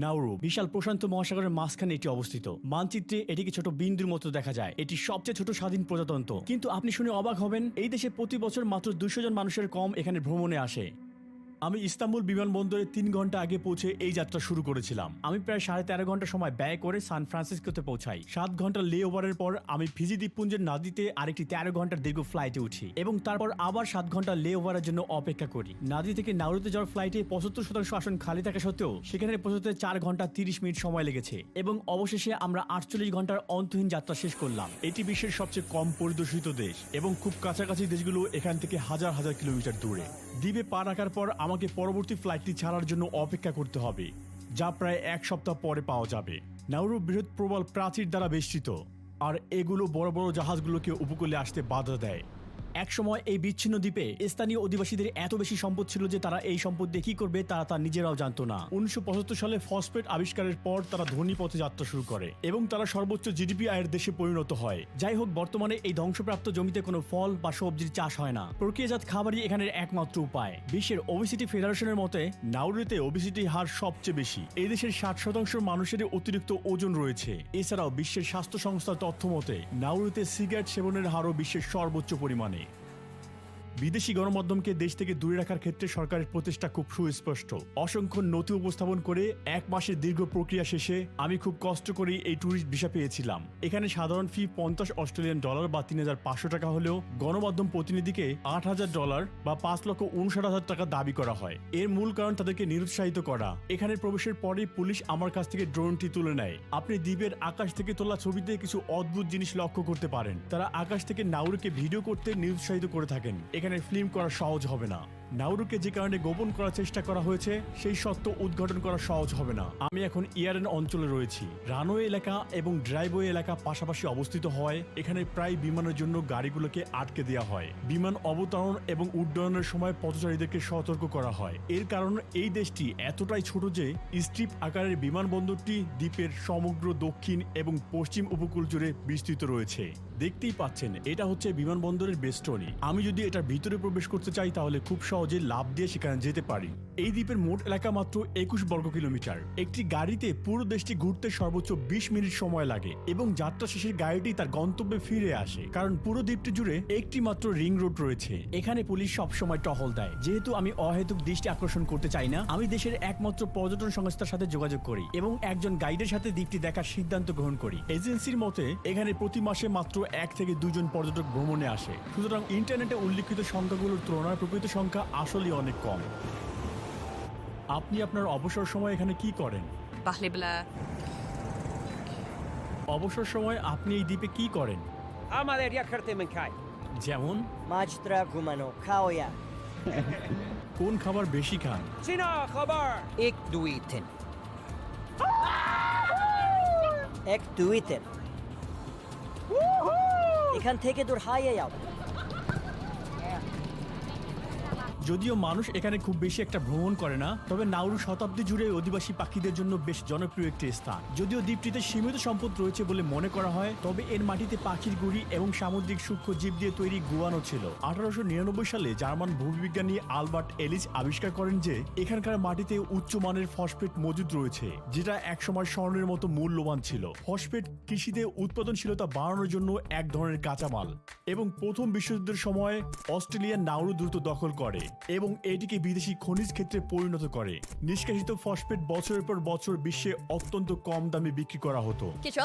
Nauru বিশাল প্রশান্ত মহাসাগরের মাঝখানে এটি অবস্থিত। মানচিত্রে এটিকে ছোট বিন্দুর মতো দেখা যায়। এটি সবচেয়ে ছোট স্বাধীন প্রজাতন্ত্র। কিন্তু আপনি শুনে অবাক হবেন, এই দেশে প্রতি বছর মাত্র দুশো জন মানুষের কম এখানে ভ্রমণে আসে। আমি ইস্তাম্বুল বিমানবন্দরে তিন ঘণ্টা আগে পৌঁছে এই যাত্রা শুরু করেছিলাম। আমি প্রায় সাড়ে তেরো ঘণ্টা সময় ব্যয় করে সান ফ্রান্সিসকোতে পৌঁছাই। সাত ঘণ্টা লে ওভারের পর আমি ফিজি দ্বীপপুঞ্জের নাদিতে আরেকটি তেরো ঘণ্টার দীর্ঘ ফ্লাইটে উঠি এবং তারপর আবার সাত ঘণ্টা লে ওভারের জন্য অপেক্ষা করি। নাদি থেকে নাউরুতে যাওয়ার ফ্লাইটে পঁচাত্তর শতাংশ আসন খালি থাকা সত্ত্বেও সেখানে পৌঁছতে চার ঘণ্টা তিরিশ মিনিট সময় লেগেছে এবং অবশেষে আমরা আটচল্লিশ ঘণ্টার অন্তহীন যাত্রা শেষ করলাম। এটি বিশ্বের সবচেয়ে কম পরিদর্শিত দেশ এবং খুব কাছাকাছি দেশগুলো এখান থেকে হাজার হাজার কিলোমিটার দূরে। দ্বীপে পা রাখার পর আমাকে পরবর্তী ফ্লাইটটি ছাড়ার জন্য অপেক্ষা করতে হবে, যা প্রায় এক সপ্তাহ পরে পাওয়া যাবে। নাউরু বৃহৎ প্রবল প্রাচীর দ্বারা বেষ্টিত, আর এগুলো বড় বড় জাহাজগুলোকে উপকূলে আসতে বাধা দেয়। একসময় এই বিচ্ছিন্ন দ্বীপে স্থানীয় অধিবাসীদের এত বেশি সম্পদ ছিল যে তারা এই সম্পদ দিয়ে কি করবে তারা তা নিজেরাও জানতো না। উনিশশো পঁচাত্তর সালে ফসফেট আবিষ্কারের পর তারা ধনী পথে যাত্রা শুরু করে এবং তারা সর্বোচ্চ জিডিপি আয়ের দেশে পরিণত হয়। যাই হোক, বর্তমানে এই ধ্বংসপ্রাপ্ত জমিতে কোনো ফল বা সবজির চাষ হয় না। প্রক্রিয়াজাত খাবারই এখানের একমাত্র উপায়। বিশ্বের ওবিসিটি ফেডারেশনের মতে নাউরিতে ওবিসিটি হার সবচেয়ে বেশি। এই দেশের ষাট শতাংশ মানুষের অতিরিক্ত ওজন রয়েছে। এছাড়াও বিশ্বের স্বাস্থ্য সংস্থার তথ্য মতে নাউরুতে সিগারেট সেবনের হারও বিশ্বের সর্বোচ্চ পরিমাণে। বিদেশি গণমাধ্যমকে দেশ থেকে দূরে রাখার ক্ষেত্রে সরকারের প্রচেষ্টা খুব সুস্পষ্ট। অসংখ্য নথি উপস্থাপন করে এক মাসের দীর্ঘ প্রক্রিয়া শেষে আমি খুব কষ্ট করে এই ট্যুরিস্ট ভিসা পেয়েছিলাম। এখানে সাধারণ ফি পঞ্চাশ অস্ট্রেলিয়ান ডলার বা তিন হাজার পাঁচশো টাকা হলেও গণমাধ্যম প্রতিনিধিকে আট হাজার ডলার বা পাঁচ লক্ষ উনষাট হাজার টাকা দাবি করা হয়। এর মূল কারণ তাদেরকে নিরুৎসাহিত করা। এখানে প্রবেশের পরেই পুলিশ আমার কাছ থেকে ড্রোনটি তুলে নেয়। আপনি দ্বীপের আকাশ থেকে তোলা ছবিতে কিছু অদ্ভুত জিনিস লক্ষ্য করতে পারেন। তারা আকাশ থেকে নাউরুকে ভিডিও করতে নিরুৎসাহিত করে থাকেন। এখানে ফিল্ম করা সহজ হবে না। নাউরুকে যে কারণে গোপন করার চেষ্টা করা হয়েছে, সেই সত্য উদ্ঘাটন করা সহজ হবে না। আমি এখন ইয়ারেন অঞ্চলে রয়েছি। রানওয়ে এলাকা এবং ড্রাইভওয়ে এলাকা পাশাপাশি অবস্থিত হয়। এখানে প্রায় বিমানের জন্য গাড়িগুলোকে আটকে দেওয়া হয়। বিমান অবতরণ এবং উড্ডয়নের সময় পথচারীদেরকে সতর্ক করা হয়। এর কারণ এই দেশটি এতটাই ছোট যে, স্ট্রিপ আকারের বিমানবন্দরটি দ্বীপের সমগ্র দক্ষিণ এবং পশ্চিম উপকূল জুড়ে বিস্তৃত রয়েছে। দেখতেই পাচ্ছেন, এটা হচ্ছে বিমানবন্দরের বেষ্টনী। আমি যদি এটার ভিতরে প্রবেশ করতে চাই, তাহলে খুব সহজে লাভ দিয়ে সেখানে যেতে পারি। এই দ্বীপের মোট এলাকা মাত্র একুশ বর্গ কিলোমিটার। একটি গাড়িতে পুরো দেশটি ঘুরতে সর্বোচ্চ বিশ মিনিট সময় লাগে এবং যাত্রা শেষে গাড়িটি তার গন্তব্যে ফিরে আসে। কারণ পুরো দ্বীপটি জুড়ে একটি মাত্র রিং রোড রয়েছে। এখানে পুলিশ সব সময় টহল দেয়। যেহেতু আমি অহেতুক দৃষ্টি আকর্ষণ করতে চাই না, আমি দেশের একমাত্র পর্যটন সংস্থার সাথে যোগাযোগ করি এবং একজন গাইডের সাথে দ্বীপটি দেখার সিদ্ধান্ত গ্রহণ করি। এজেন্সির মতে, এখানে প্রতি মাসে মাত্র এক থেকে দুজন পর্যটক ভ্রমণে আসে। সুতরাং ইন্টারনেটে উল্লিখিত সংখ্যাগুলোর তুলনায় প্রকৃত সংখ্যা আসলেই অনেক কম। আপনি আপনার অবসর সময় এখানে কি করেন? বাহলেবলা অবসর সময় আপনি এই দ্বীপে কি করেন? আমাদের ইয়াকার্তে মেনখাই যেমন? মাছরা ঘুমানো খাওয়া কোন খাবার বেশি খান? চীনা খবর। এক দুই তিন। এক দুই তিন। এখান থেকে দূর হাইয়ে যাও যদিও মানুষ এখানে খুব বেশি একটা ভ্রমণ করে না, তবে নাউরু শতাব্দী জুড়ে অধিবাসী পাখিদের জন্য বেশ জনপ্রিয় একটি স্থান। যদিও দ্বীপটিতে সীমিত সম্পদ রয়েছে বলে মনে করা হয়, তবে এর মাটিতে পাখির গুড়ি এবং সামুদ্রিক সূক্ষ্ম জীব দিয়ে তৈরি গুয়ানো ছিল। আঠারোশো নিরানব্বই সালে জার্মান ভূবিজ্ঞানী আলবার্ট এলিস আবিষ্কার করেন যে, এখানকার মাটিতে উচ্চমানের ফসফেট মজুদ রয়েছে, যেটা একসময় স্বর্ণের মতো মূল্যবান ছিল। ফসফেট কৃষিতে উৎপাদনশীলতা বাড়ানোর জন্য এক ধরনের কাঁচামাল এবং প্রথম বিশ্বযুদ্ধের সময় অস্ট্রেলিয়া নাউরু দ্রুত দখল করে। এবং এটিকে বিদেশি খনিজ ক্ষেত্রে পরিণত করে। নিষ্কাশিত ফসফেট বছরের পর বছর বিশ্বে অত্যন্ত কম দামে বিক্রি করা হতো। sele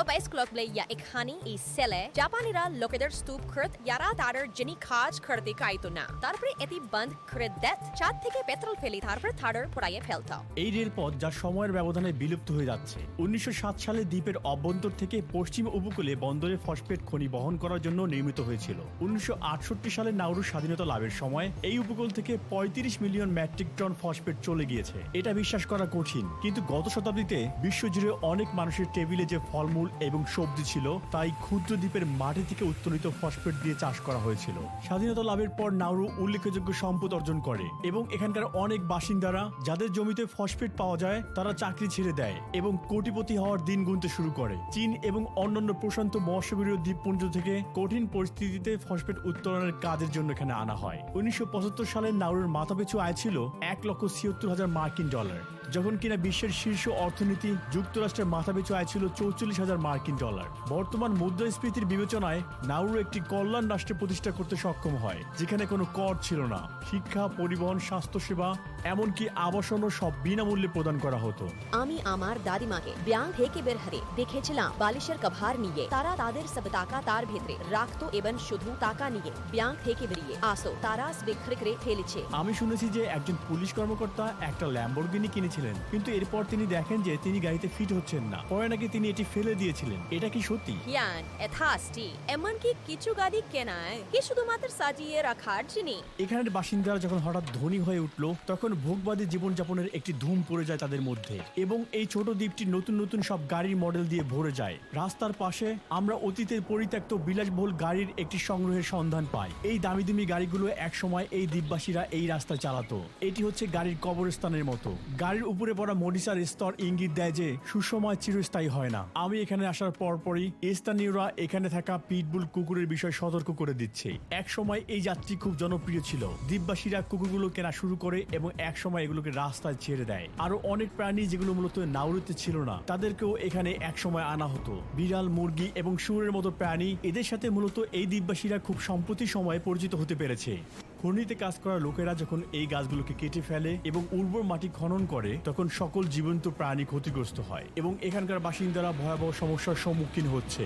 ফেলি তারপরে থার্ডার পড়াইয়ে ফেলতো। এই রেলপথ যা সময়ের ব্যবধানে বিলুপ্ত হয়ে যাচ্ছে। উনিশশো সাত সালে দ্বীপের অভ্যন্তর থেকে পশ্চিম উপকূলে বন্দরে ফসফেট খনি বহন করার জন্য নির্মিত হয়েছিল। উনিশশো আটষট্টি সালে নাউরু স্বাধীনতা লাভের সময় এই উপকূল থেকে পঁয়ত্রিশ মিলিয়ন মেট্রিক টন ফসফেট চলে গিয়েছে। এটা বিশ্বাস করা কঠিন। কিন্তু গত শতাব্দীতে বিশ্বজুড়ে অনেক মানুষের টেবিলে যে ফলমূল এবং সবজি ছিল, তাই ক্ষুদ্র দ্বীপের মাটি থেকে উত্তোলিত ফসফেট দিয়ে চাষ করা হয়েছিল। স্বাধীনতা লাভের পর নাউরু উল্লেখযোগ্য সম্পদ অর্জন করে এবং এখানকার অনেক বাসিন্দারা যাদের জমিতে ফসফেট পাওয়া যায়, তারা চাকরি ছেড়ে দেয় এবং কোটিপতি হওয়ার দিন গুনতে শুরু করে। চীন এবং অন্যান্য প্রশান্ত মহাসাগরীয় দ্বীপপুঞ্জ থেকে কঠিন পরিস্থিতিতে ফসফেট উত্তোলনের কাজের জন্য এখানে আনা হয়। উনিশশো সালে নাউরের মাথাপিছু আয় ছিল এক লক্ষ ছিয়াত্তর হাজার মার্কিন ডলার। যখন কিনা বিশ্বের শীর্ষ অর্থনীতি যুক্তরাষ্ট্রের মাথাপিছু আয় ছিল চৌচল্লিশ হাজার মার্কিন ডলার। বর্তমান মুদ্রাস্ফীতির বিবেচনায় নাউরু একটি কল্যাণ রাষ্ট্র প্রতিষ্ঠা করতে সক্ষম হয় যেখানে কোনো কর ছিল না। শিক্ষা পরিবহন স্বাস্থ্যসেবা এমনকি আবাসনও সব বিনামূল্যে প্রদান করা হতো। আমি আমার দাদিমাকে ব্যাংক থেকে বের হতে দেখেছিলাম বালিশের কভার নিয়ে। তারা তাদের সব টাকা তার ভেতরে রাখতো এবং শুধু টাকা নিয়ে ব্যাংক থেকে বেরিয়ে আসো তারা বিক্রি করে ফেলেছে। আমি শুনেছি যে একজন পুলিশ কর্মকর্তা একটা ল্যাম্বরগিনি কিনেছিলেন কিন্তু এরপর তিনি দেখেন যে তিনি গাড়িতে ফিট হচ্ছেন না। পরে নাকি তিনি এটি ফেলে দিয়েছিলেন। এটা কি সত্যি? ইয়ান এথাস্টি এমনকি কিছু গাড়ি কেনায় কি শুধুমাত্র সাজিয়ে রাখার জিনিস? এখানের বাসিন্দারা যখন হঠাৎ ধনী হয়ে উঠল তখন ভোগবাদী জীবনযাপনের একটি ধুম পড়ে যায় তাদের মধ্যে। এবং এই ছোট দ্বীপটি নতুন নতুন সব গাড়ির মডেল দিয়ে ভরে যায়। রাস্তার পাশে আমরা অতীতের পরিত্যক্ত বিলাসবহুল গাড়ির একটি সংগ্রহের সন্ধান পাই। এই দামি দামি গাড়িগুলো একসময় এই দ্বীপবাসীরা এই রাস্তায় চালাতো। এটি হচ্ছে গাড়ির কবরস্থানের মতো। গাড়ির উপরে পড়া মরিচার স্তর ইঙ্গিত দেয় যে সুসময় চিরস্থায়ী হয় না। আমি এখানে আসার পরপরই স্থানীয়রা এখানে থাকা পিটবুল কুকুরের বিষয়ে সতর্ক করে দিচ্ছে। এক সময় এই যাত্রী খুব জনপ্রিয় ছিল। দ্বীপবাসীরা কুকুরগুলো কেনা শুরু করে এবং এক সময় এগুলোকে রাস্তায় ছেড়ে দেয়। আরও অনেক প্রাণী যেগুলো মূলত নাউরিতে ছিল না, তাদেরকেও এখানে এক সময় আনা হতো। বিড়াল, মুরগি এবং শুয়োরের মতো প্রাণী এদের সাথে মূলত এই দ্বীপবাসীরা খুব সম্প্রতি সময়ে পরিচিত হতে পেরেছে। খনিতে কাজ করা লোকেরা যখন এই গাছগুলোকে কেটে ফেলে এবং উর্বর মাটি খনন করে, তখন সকল জীবন্ত প্রাণী ক্ষতিগ্রস্ত হয় এবং এখানকার বাসিন্দারা ভয়াবহ সমস্যার সম্মুখীন হচ্ছে।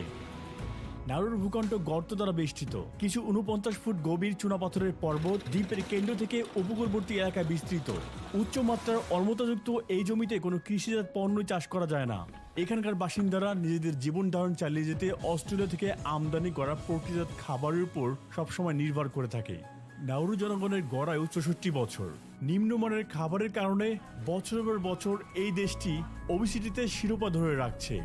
নারুর ভূখণ্ড গর্ত দ্বারা বেষ্টিত। কিছু উনপঞ্চাশ ফুট গভীর চুনাপাথরের পর্বত দ্বীপের কেন্দ্র থেকে উপকূলবর্তী এলাকায় বিস্তৃত। উচ্চমাত্রার অর্মতাযুক্ত এই জমিতে কোনো কৃষিজাত পণ্য চাষ করা যায় না। এখানকার বাসিন্দারা নিজেদের জীবন ধারণ চালিয়ে যেতে অস্ট্রেলিয়া থেকে আমদানি করা প্রকৃতিজাত খাবারের উপর সবসময় নির্ভর করে থাকে। নাউরু জনগণের গড়ায় চৌষট্টি বছর। নিম্নমানের খাবারের কারণে বছরের বছর এই দেশটি ওবিসিটিতে শিরোপা ধরে রাখছে।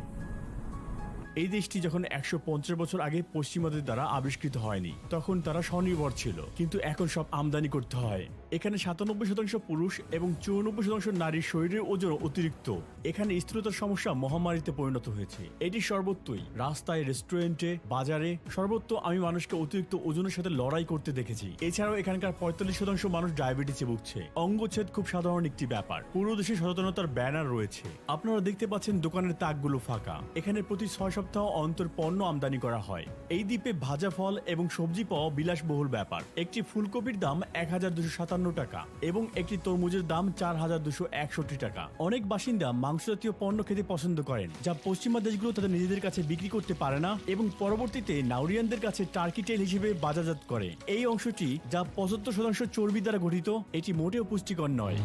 এই দেশটি যখন একশো পঞ্চাশ বছর আগে পশ্চিমাদের দ্বারা আবিষ্কৃত হয়নি, তখন তারা স্বনির্ভর ছিল। কিন্তু এখন সব আমদানি করতে হয়। এখানে সাতানব্বই শতাংশ পুরুষ এবং চৌরানব্বই শতাংশ নারীর শরীরের ওজন অতিরিক্ত। এখানে স্থূলতার সমস্যা মহামারীতে পরিণত হয়েছে। এটি সর্বত্রই, রাস্তায়, রেস্টুরেন্টে, বাজারে, সর্বত্র আমি মানুষকে অতিরিক্ত ওজনের সাথে লড়াই করতে দেখেছি। এছাড়াও এখানকার পঁয়তাল্লিশ শতাংশ মানুষ ডায়াবেটিসে ভুগছে। অঙ্গচ্ছেদ খুব সাধারণ একটি ব্যাপার। পুরো দেশে সচেতনতার ব্যানার রয়েছে। আপনারা দেখতে পাচ্ছেন দোকানের তাকগুলো ফাঁকা। এখানে প্রতি ছয় সপ্তাহ অন্তর পণ্য আমদানি করা হয়। এই দ্বীপে ভাজা ফল এবং সবজি পাওয়া বিলাসবহুল ব্যাপার। একটি ফুলকপির দাম এক হাজার দুশো সাতান্ন টাকা এবং একটি তরমুজের দাম চার হাজার দুশো একষট্টি টাকা। অনেক বাসিন্দা মাংস জাতীয় পণ্য খেতে পছন্দ করেন, যা পশ্চিমা দেশগুলো তাদের নিজেদের কাছে বিক্রি করতে পারে না এবং পরবর্তীতে নাউরিয়ানদের কাছে টার্কি টেল হিসেবে বাজারজাত করে। এই অংশটি, যা পঁচাত্তর শতাংশ চর্বি দ্বারা গঠিত, এটি মোটেও পুষ্টিকর নয়।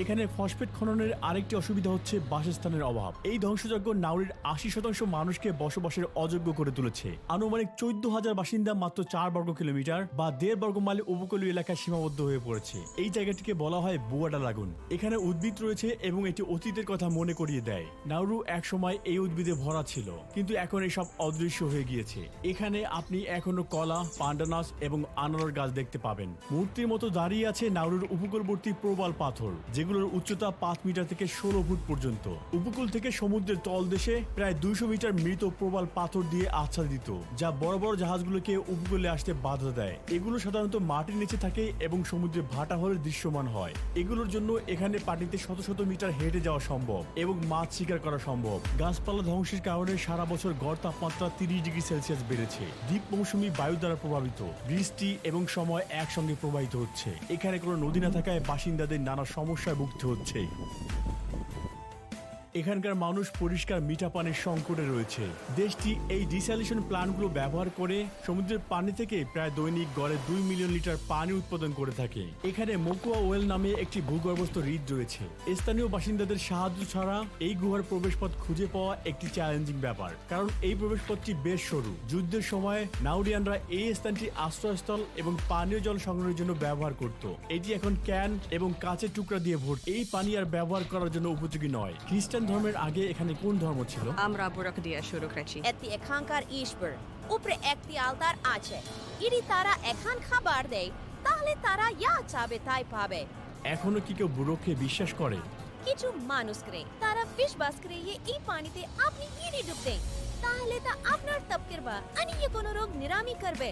এখানে ফসফেট খননের আরেকটি অসুবিধা হচ্ছে বাসস্থানের অভাব। এই ধ্বংসযজ্ঞ নাউরির আশি শতাংশ মানুষকে বসবাসের অযোগ্য করে তুলেছে। আনুমানিক চোদ্দ হাজার বাসিন্দা মাত্র চার বর্গ কিলোমিটার বা দেড় বর্গ মাইল উপকূলীয় এলাকায় সীমাবদ্ধ হয়ে পড়েছে। এই জায়গাটিকে বলা হয় বুয়াডা লাগুন। এখানে উদ্ভিদ রয়েছে এবং এটি অতীতের কথা মনে করিয়ে দেয়। নাউরু এক সময় এই উদ্ভিদে ভরা ছিল, কিন্তু এখন এসব অদৃশ্য হয়ে গিয়েছে। এখানে আপনি এখনও কলা, পান্ডানাস এবং আনারস গাছ দেখতে পাবেন। মূর্তির মতো দাঁড়িয়ে আছে নাউরুর উপকূলবর্তী প্রবাল পাথর যেগুলোর উচ্চতা পাঁচ মিটার থেকে ষোলো ফুট পর্যন্ত। উপকূল থেকে সমুদ্রের তলদেশে প্রায় দুইশো মিটার মৃত প্রবাল পাথর দিয়ে আচ্ছাদিত, যা বড় বড় জাহাজগুলোকে উপকূলে আসতে বাধা দেয়। এগুলো সাধারণত মাটির নিচে থাকে এবং সমুদ্রে ভাটা হলে দৃশ্যমান হয়। এগুলোর জন্য এখানে পানিতে শত শত মিটার হেঁটে যাওয়া সম্ভব এবং মাছ শিকার করা সম্ভব। গাছপালা ধ্বংসের কারণে সারা বছর গড় তাপমাত্রা তিরিশ ডিগ্রি সেলসিয়াস বেড়েছে। দ্বীপ মৌসুমি বায়ু দ্বারা প্রভাবিত। বৃষ্টি এবং সময় একসঙ্গে প্রবাহিত হচ্ছে। এখানে কোনো নদী না থাকায় বাসিন্দাদের নানা সমস্যায় ভুগতে হচ্ছে এখানকার মানুষ পরিষ্কার মিঠা পানির সংকটে রয়েছে। দেশটি এই ডিস্যালিশন প্ল্যান্টগুলো ব্যবহার করে সমুদ্রের পানি থেকে প্রায় দৈনিক গড়ে দুই মিলিয়ন লিটার পানি উৎপাদন করে থাকে। এখানে মোকুয়া ওয়েল নামে একটি ভূগর্ভস্থ হ্রদ রয়েছে। স্থানীয় বাসিন্দাদের সাহায্য ছাড়া এই গুহার প্রবেশপথ খুঁজে পাওয়া একটি চ্যালেঞ্জিং ব্যাপার। কারণ এই প্রবেশপথটি বেশ সরু। যুদ্ধের সময় নাউরিয়ানরা এই স্থানটি আশ্রয়স্থল এবং পানীয় জল সংগ্রহের জন্য ব্যবহার করত। এটি এখন ক্যান এবং কাঁচের টুকরা দিয়ে ভর্তি। এই পানি আর ব্যবহার করার জন্য উপযোগী নয়। খ্রিস্টান ধর্মের আগে এখানে কোন ধর্ম ছিল? আমরা বুড়ক দিয়ে শুরু করেছি। এটি এখানকার ঈশ্বর উপরে একটি আলতার আছে। ইডি তারা এখান খাবার দেয় তাহলে তারা ইয়া চাবে তাই পাবে। এখনও কি কেউ বুড়োকে বিশ্বাস করে? কিছু মানুষ করে তারা বিশ্বাস করে যে এই পানিতে আপনি ইরি ডুব দেন তাহলে তা আপনার তপকের বা আনি কোনো রোগ নিরামি করবে।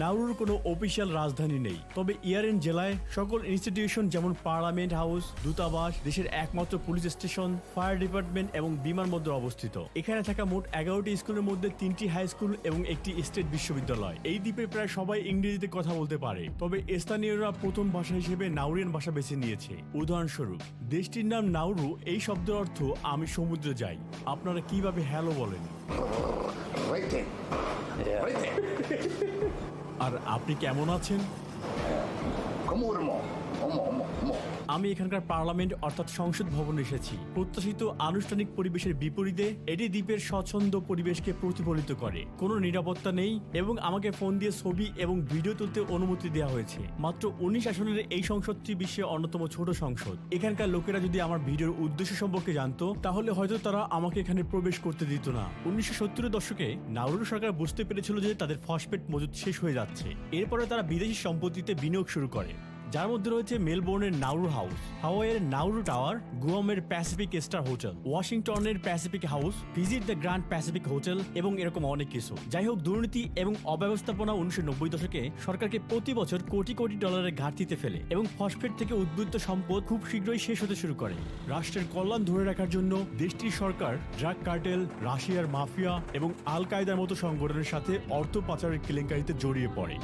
নাউরুর কোনো অফিসিয়াল রাজধানী নেই। তবে ইয়ারেন জেলায় সকল ইনস্টিটিউশন যেমন পার্লামেন্ট হাউস দূতাবাস দেশের একমাত্র পুলিশ স্টেশন ফায়ার ডিপার্টমেন্ট এবং বিমানবন্দর অবস্থিত। এখানে থাকা মোট এগারোটি স্কুলের মধ্যে তিনটি হাই স্কুল এবং একটি স্টেট বিশ্ববিদ্যালয়। এই দ্বীপে প্রায় সবাই ইংরেজিতে কথা বলতে পারে। তবে স্থানীয়রা প্রথম ভাষা হিসেবে নাউরিয়ান ভাষা বেছে নিয়েছে। উদাহরণস্বরূপ দেশটির নাম নাউরু এই শব্দের অর্থ আমি সমুদ্রে যাই। আপনারা কীভাবে হ্যালো বলেন? আর আপনি কেমন আছেন? Come আমি এখানকার পার্লামেন্ট অর্থাৎ সংসদ ভবনে এসেছি। প্রত্যাশিত আনুষ্ঠানিক পরিবেশের বিপরীতে এটি দ্বীপের স্বচ্ছন্দ পরিবেশকে প্রতিফলিত করে। কোনো নিরাপত্তা নেই এবং আমাকে ফোন দিয়ে ছবি এবং ভিডিও তুলতে অনুমতি দেওয়া হয়েছে। মাত্র উনিশ আসনের এই সংসদটি বিশ্বের অন্যতম ছোট সংসদ। এখানকার লোকেরা যদি আমার ভিডিওর উদ্দেশ্য সম্পর্কে জানতো, তাহলে হয়তো তারা আমাকে এখানে প্রবেশ করতে দিত না। উনিশশো সত্তরের দশকে নাউরু সরকার বুঝতে পেরেছিল যে তাদের ফসফেট মজুদ শেষ হয়ে যাচ্ছে। এরপরে তারা বিদেশি সম্পত্তিতে বিনিয়োগ শুরু করে। যার মধ্যে রয়েছে মেলবোর্নের নাউরু হাউস, হাওয়াইয়ের নাউরু টাওয়ার, গুয়ামের প্যাসিফিক স্টার হোটেল, ওয়াশিংটনের Pacific house, visit the grand Pacific hotel এবং এরকম অনেক কিছু। যাই হোক দুর্নীতি এবং অব্যবস্থাপনা উনিশশো নব্বই দশকে সরকারকে প্রতি বছর কোটি কোটি ডলারের ঘাটতিতে ফেলে এবং ফসফেট থেকে উদ্বুদ্ধ সম্পদ খুব শীঘ্রই শেষ হতে শুরু করে। রাষ্ট্রের কল্যাণ ধরে রাখার জন্য দেশটির সরকার, ড্রাগ কার্টেল, রাশিয়ার মাফিয়া এবং আল কায়দার মতো সংগঠনের সাথে অর্থ পাচারের কেলেঙ্কারিতে জড়িয়ে পড়ে।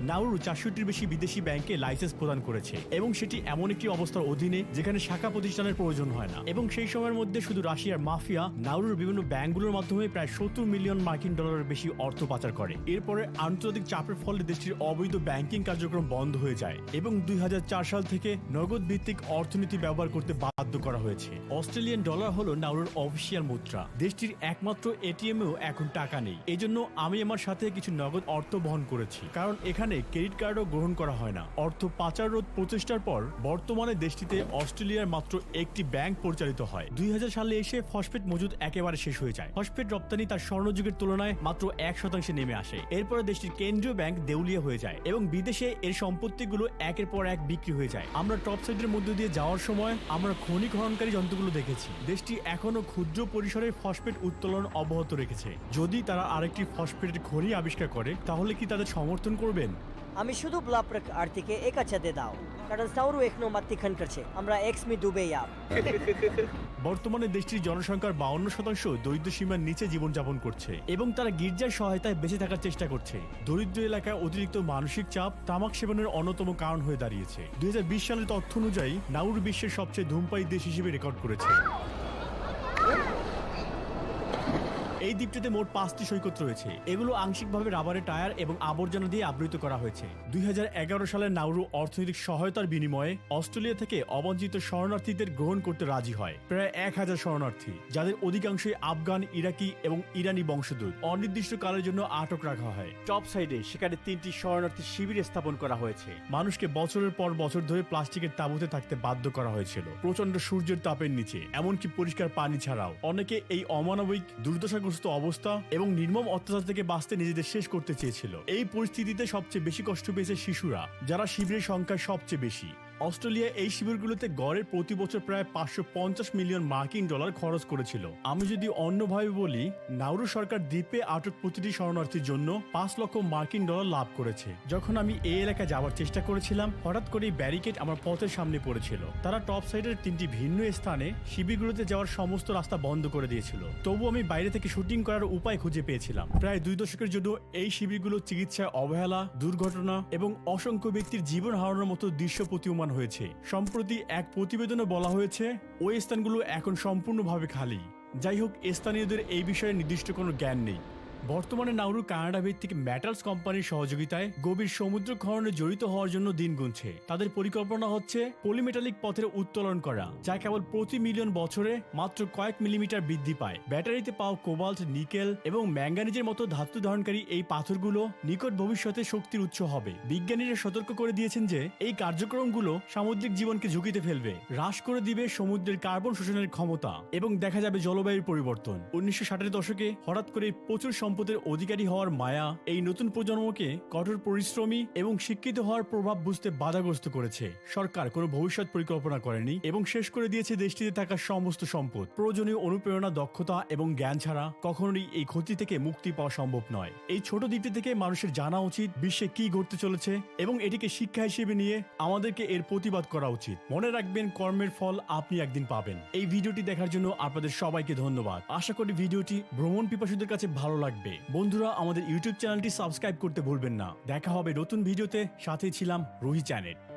নাউরু চারশোটির বেশি বিদেশি ব্যাংকে লাইসেন্স প্রদান করেছে এবং সেটি এমন একটি অবস্থার অধীনে যেখানে শাখা প্রতিষ্ঠানের প্রয়োজন হয় না। এবং সেই সময়ের মধ্যে শুধু রাশিয়ার মাফিয়া নাউরুর বিভিন্ন ব্যাংকগুলোর মাধ্যমে প্রায় সত্তর মিলিয়ন মার্কিন ডলারের বেশি অর্থ পাচার করে। এরপরে আন্তর্জাতিক চাপের ফলে দেশটির অবৈধ ব্যাংকিং কার্যক্রম বন্ধ হয়ে যায় এবং দুই হাজার চার সাল থেকে নগদ ভিত্তিক অর্থনীতি ব্যবহার করতে বাধ্য করা হয়েছে। অস্ট্রেলিয়ান ডলার হলো নাউরুর অফিসিয়াল মুদ্রা। দেশটির একমাত্র এটিএমেও এখন টাকা নেই। এজন্য আমি আমার সাথে কিছু নগদ অর্থ বহন করেছি। কারণ এখানে ক্রেডিট কার্ডও গ্রহণ করা হয় না। অর্থ পাচার রোধ প্রচেষ্টার পর বর্তমানে দেশটিতে অস্ট্রেলিয়ার মাত্র একটি ব্যাংক পরিচালিত হয়। দুই সালে এসে ফসফেট মজুদ একেবারে শেষ হয়ে যায়। ফসফেট রপ্তানি তার স্বর্ণযুগের তুলনায় মাত্র এক শতাংশে নেমে আসে। এরপরে দেশটির কেন্দ্রীয় ব্যাংক দেউলিয়া হয়ে যায় এবং বিদেশে এর সম্পত্তিগুলো একের পর এক বিক্রি হয়ে যায়। আমরা টপ সাইডের মধ্য দিয়ে যাওয়ার সময় আমরা খনি খননকারী যন্ত্রগুলো দেখেছি। দেশটি এখনও ক্ষুদ্র পরিসরে ফসফেট উত্তোলন অব্যাহত রেখেছে। যদি তারা আরেকটি ফসফেটের খনি আবিষ্কার করে, তাহলে কি তাদের সমর্থন করবেন? আমি শুধু ব্লাপ্রক আর্থিকে একাচাতে দাও, কারণ সাউরু এখনও মাতৃখান করছে। আমরা এক্স মি ডুবে ইয়াব। বর্তমানে দেশটির জনসংখ্যার বাউন্ন শতাংশ দরিদ্র সীমার নিচে জীবনযাপন করছে এবং তারা গির্জার সহায়তায় বেঁচে থাকার চেষ্টা করছে। দরিদ্র এলাকায় অতিরিক্ত মানসিক চাপ, তামাক সেবনের অন্যতম কারণ হয়ে দাঁড়িয়েছে। দুই হাজার বিশ সালের তথ্য অনুযায়ী, নাউর বিশ্বের সবচেয়ে ধূমপায়ী দেশ হিসেবে রেকর্ড করেছে। এই দ্বীপটিতে মোট পাঁচটি সৈকত রয়েছে। এগুলো আংশিকভাবে রাবারের টায়ার এবং আবর্জনা দিয়ে আবৃত করা হয়েছে। দুই সালে নাউরু অর্থনৈতিক সহায়তার বিনিময়ে অস্ট্রেলিয়া থেকে অবঞ্চিত শরণার্থীদের গ্রহণ করতে রাজি হয়। প্রায় এক হাজার শরণার্থী, যাদের অধিকাংশই আফগান, ইরাকি এবং ইরানি বংশোদ্ভূত। অনির্দিষ্টকালের জন্য আটক রাখা হয়। টপ সাইডে সেখানে তিনটি শরণার্থী শিবির স্থাপন করা হয়েছে। মানুষকে বছরের পর বছর ধরে প্লাস্টিকের তাঁবুতে থাকতে বাধ্য করা হয়েছিল। প্রচণ্ড সূর্যের তাপের নিচে, এমনকি পরিষ্কার পানি ছাড়াও। অনেকে এই অমানবিক দুর্দশাগ্রস্ত অবস্থা এবং নির্মম অত্যাচার থেকে বাঁচতে নিজেদের শেষ করতে চেয়েছিল। এই পরিস্থিতিতে সবচেয়ে বেশি কষ্ট পেয়েছে শিশুরা, যারা শিবিরের সংখ্যা সবচেয়ে বেশি। অস্ট্রেলিয়া এই শিবিরগুলোতে গড়ে প্রতি বছর প্রায় পাঁচশো পঞ্চাশ মিলিয়ন মার্কিন ডলার খরচ করেছিল। আমি যদি অন্যভাবে বলি, নাউরু সরকার দ্বীপে আটক প্রতিটি শরণার্থীর জন্য পাঁচ লক্ষ মার্কিন ডলার লাভ করেছে। যখন আমি এই এলাকায় যাওয়ার চেষ্টা করেছিলাম, হঠাৎ করে ব্যারিকেড আমার পথের সামনে পড়েছিল। তারা টপ সাইডের তিনটি ভিন্ন স্থানে শিবিরগুলোতে যাওয়ার সমস্ত রাস্তা বন্ধ করে দিয়েছিল। তবু আমি বাইরে থেকে শুটিং করার উপায় খুঁজে পেয়েছিলাম। প্রায় দুই দশকের জন্য এই শিবিরগুলো চিকিৎসায় অবহেলা, দুর্ঘটনা এবং অসংখ্য ব্যক্তির জীবন হারানোর মতো দৃশ্য প্রতীয়মান হয়েছে। সম্প্রতি এক প্রতিবেদনে বলা হয়েছে, ওই স্থানগুলো এখন সম্পূর্ণভাবে খালি। যাই হোক, স্থানীয়দের এই বিষয়ে নির্দিষ্ট কোনো জ্ঞান নেই। বর্তমানে নাউরু কানাডা ভিত্তিক ম্যাটালস কোম্পানির সহযোগিতায় গভীর সমুদ্র খননে জড়িত হওয়ার জন্য দিন গুনছে। তাদের পরিকল্পনা হচ্ছে পলিমেটালিক পথের উত্তোলন করা, যা কেবল প্রতি মিলিয়ন বছরে মাত্র কয়েক মিলিমিটার বৃদ্ধি পায়। ব্যাটারিতে পাওয়া কোবাল্ট, নিকেল এবং ম্যাঙ্গানিজের মতো ধাতু ধারণকারী এই পাথরগুলো নিকট ভবিষ্যতে শক্তির উৎস হবে। বিজ্ঞানীরা সতর্ক করে দিয়েছেন যে, এই কার্যক্রমগুলো সামুদ্রিক জীবনকে ঝুঁকিতে ফেলবে, হ্রাস করে দিবে সমুদ্রের কার্বন শোষণের ক্ষমতা এবং দেখা যাবে জলবায়ুর পরিবর্তন। উনিশশো ষাটের দশকে হঠাৎ করে প্রচুর সম্পদ সম্পদের অধিকারী হওয়ার মায়া এই নতুন প্রজন্মকে কঠোর পরিশ্রমী এবং শিক্ষিত হওয়ার প্রভাব বুঝতে বাধাগ্রস্ত করেছে। সরকার কোনো ভবিষ্যৎ পরিকল্পনা করেনি এবং শেষ করে দিয়েছে দেশটিতে থাকা সমস্ত সম্পদ। প্রয়োজনীয় অনুপ্রেরণা, দক্ষতা এবং জ্ঞান ছাড়া কখনোই এই ক্ষতি থেকে মুক্তি পাওয়া সম্ভব নয়। এই ছোট দিকটি থেকে মানুষের জানা উচিত বিশ্বে কি ঘটতে চলেছে এবং এটিকে শিক্ষা হিসেবে নিয়ে আমাদেরকে এর প্রতিবাদ করা উচিত। মনে রাখবেন, কর্মের ফল আপনি একদিন পাবেন। এই ভিডিওটি দেখার জন্য আপনাদের সবাইকে ধন্যবাদ। আশা করি ভিডিওটি ভ্রমণ পিপাসুদের কাছে ভালো লাগবে। বন্ধুরা, আমাদের ইউটিউব চ্যানেলটি সাবস্ক্রাইব করতে ভুলবেন না। দেখা হবে নতুন ভিডিওতে। সাথে ছিলাম রোহি চ্যানেল।